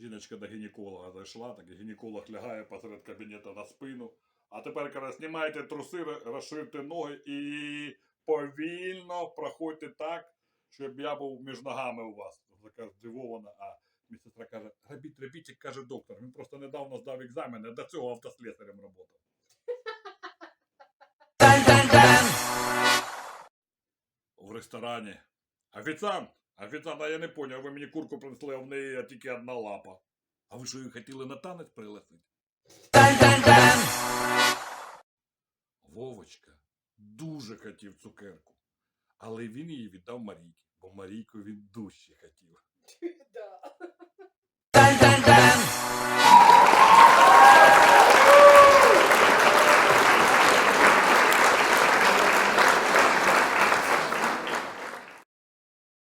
Маріночка до гінеколога зайшла, так гінеколог лягає посеред кабінету на спину. А тепер, каже, знімайте труси, розширте ноги і повільно проходьте так, щоб я був між ногами у вас. Така здивована, а медсестра каже, робіть, робіть, як каже доктор. Він просто недавно здав екзамен, а до цього автослесарем працював. В ресторані. Офіціант! Офіціант, а я не поняв, ви мені курку принесли, а в неї тільки одна лапа. А ви що її хотіли на танець пригласити? Вовочка дуже хотів цукерку, але він її віддав Марійці, бо Марійку він дужче хотів.